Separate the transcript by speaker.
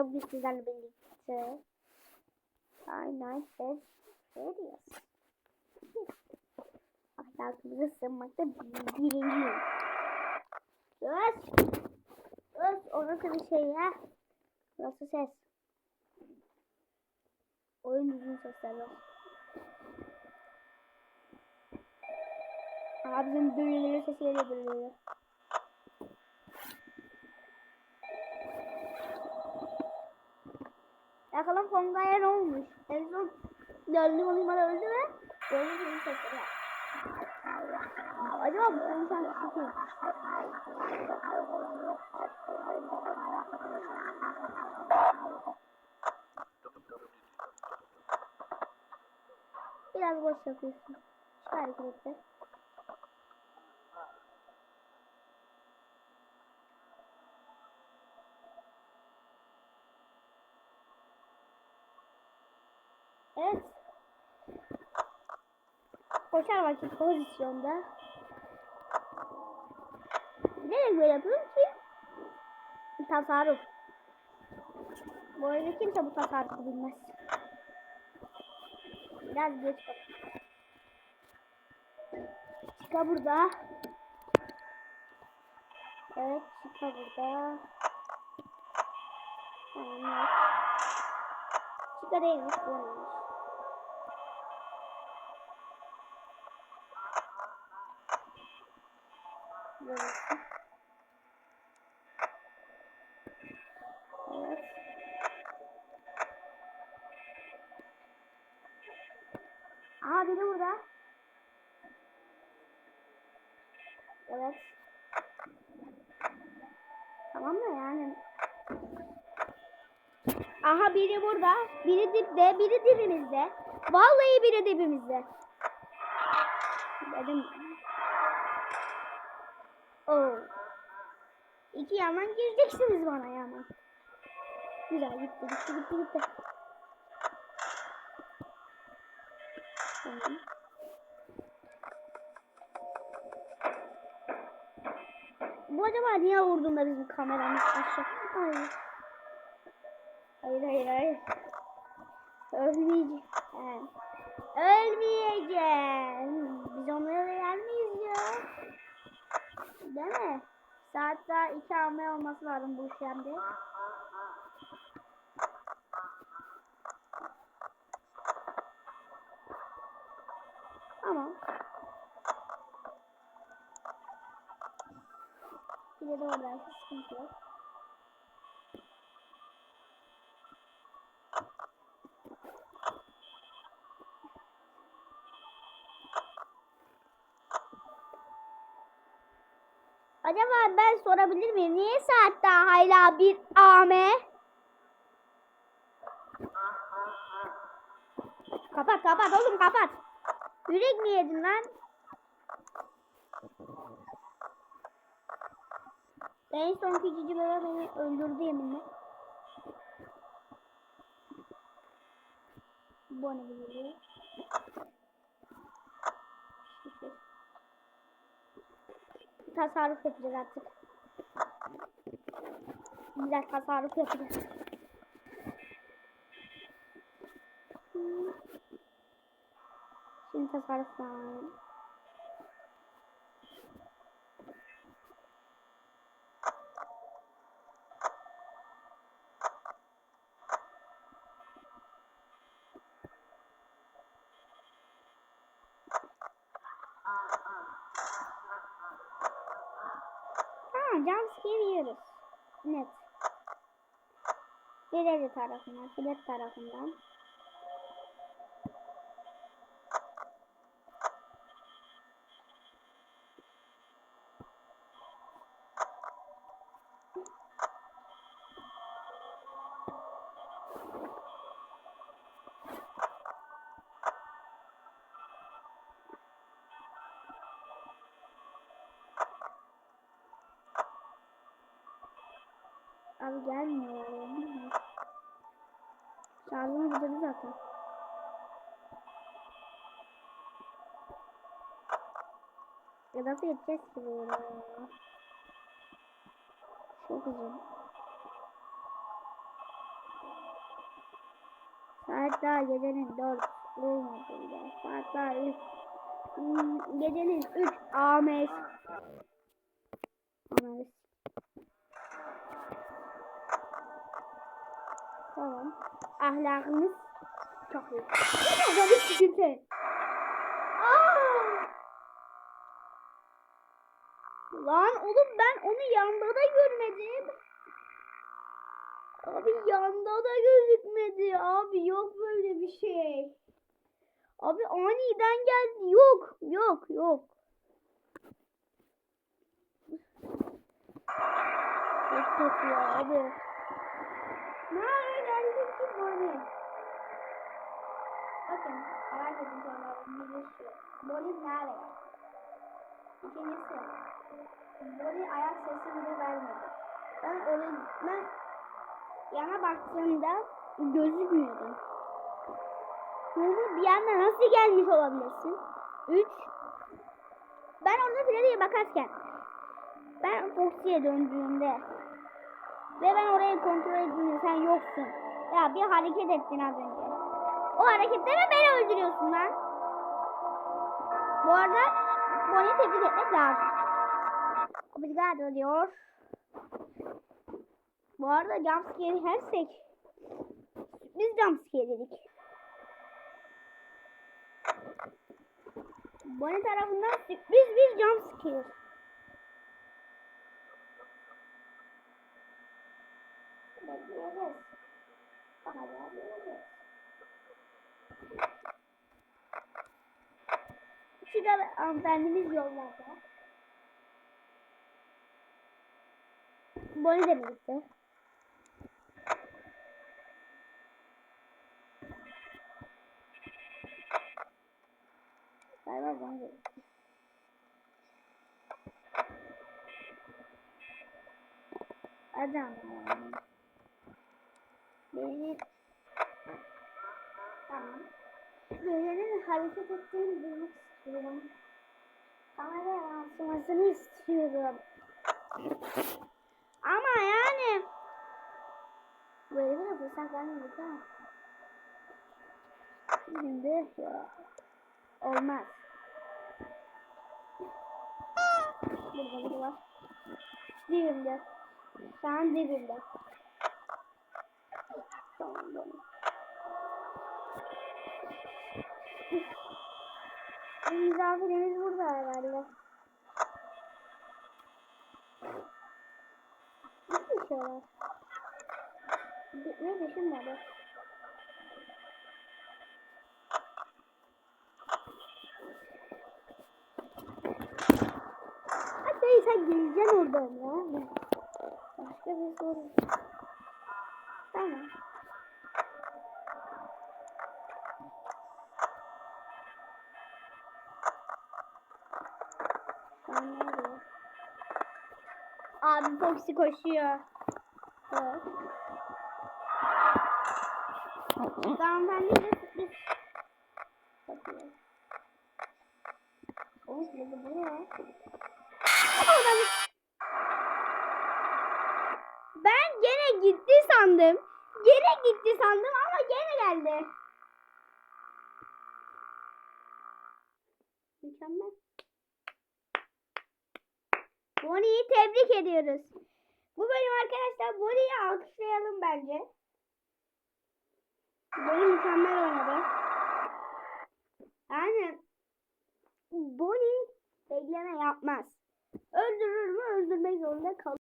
Speaker 1: arkadaşlar bugün sizlerle birlikte Five Nights at Freddy's Ahlakımıza sığınmakta birinciyim. Söz! Söz! O nasıl bir şey ya? Nasıl ses? Oyun düzgün sesler var. Abim duyuluyor sesiyle duyuluyor. Bakalım Honga'ya ne olmuş? En son dördü numara öldü ve dördü numara sesleri var. Acaba bu konuşan kişi kim? Biraz boş yapıyorsun. Şu harekette. Evet. Koşar vakit pozisyonda. Neden böyle yapıyorum ki? Tasarruf. Bu arada kimse bu tasarrufu bilmez. Biraz geç bak. Çıka burada. Evet çıka burada. Tamam. Çıka değilmiş bu Burası. Evet. Aha biri burada. Evet. Tamam da yani. Aha biri burada. Biri dipte, biri dibimizde. Vallahi biri dibimizde. Dedim. Oo. İki yandan gireceksiniz bana yana. Güzel gitti gitti gitti gitti. Tamam. Bu acaba niye vurduğunda bizim kameramız aşağı? Hayır. Hayır hayır hayır. Ölmeyeceğim. Ölmeyeceğim. Biz ya? Değil mi? Saat daha iki almaya olması lazım bu işlemde. Tamam. Bir de oradan sıkıntı yok. Acaba ben sorabilir miyim? Niye saat daha hala bir AM? Kapat kapat oğlum kapat. Yürek mi yedin lan? En son küçücük bebe beni öldürdü yeminle. Bu ne böyle? Tasarruf yapacağız artık. Güzel tasarruf yapacağız. Şimdi tasarruf var. Jumpscare yiyoruz. Net. Bileri tarafından, filet tarafından. Abi gelmiyor. Şarjımı bitirdi zaten. Ya nasıl yeteceğiz ki böyle ya? Çok uzun. Saat daha gecenin dört olmadı bile. Saat daha üç. Hmm, Gecenin üç. Ahmet. Ahmet. Tamam. Ahlakımız çok iyi. Adamı sıkıntı. Lan oğlum ben onu yanda da görmedim. Abi yanda da gözükmedi. Abi yok böyle bir şey. Abi aniden geldi. Yok. Yok. Yok. Çok kötü ya abi. Ki Bonnie? Bakın merak edin şeyler. Birisi. Bonnie nereye? İkincisi. Bonnie ayak sesi bile vermedi. Ben oraya ben yana baktığımda gözükmüyordu. Bunu bir yana nasıl gelmiş olabilirsin? Üç. Ben orada Freddy'ye bakarken ben Foxy'ye döndüğümde ve ben orayı kontrol ettiğimde sen yoksun. Ya bir hareket ettin az önce. O hareketlere beni öldürüyorsun lan. Bu arada Bonnie tebrik etmek lazım. Obrigado diyor. Bu arada jumpscare hersek biz jumpscare dedik. Bonnie tarafından sürpriz bir jumpscare. Şurada hanımefendimiz yollarda. Bonnie de birlikte. Galiba Bonnie. Adam yani. Beni Tamam. Birinin hareket ettiğini duymak istiyorum. Kamera yansımasını istiyorum. Ama yani böyle bir fırsat vermedik ha. Şimdi olmaz. Burada biri var. Dibimde. Şu an dibimde. Tamam tamam. Misafirimiz burada herhalde. Nasıl içiyorlar? Ne düşünmedi? Hadi sen geleceksin oradan ya. Başka bir soru. Tamam. Abi Foxy koşuyor. Tamam ben de sürpriz yapıyor. Oğlum bu ne? Ben gene gitti sandım. Gene gitti sandım ama gene geldi. Mükemmel. Bonnie'yi tebrik ediyoruz. Bu bölüm arkadaşlar Bonnie'yi alkışlayalım bence. Bonnie mükemmel oynadı. Yani Bonnie bekleme yapmaz. Öldürür mü öldürmek zorunda kalır.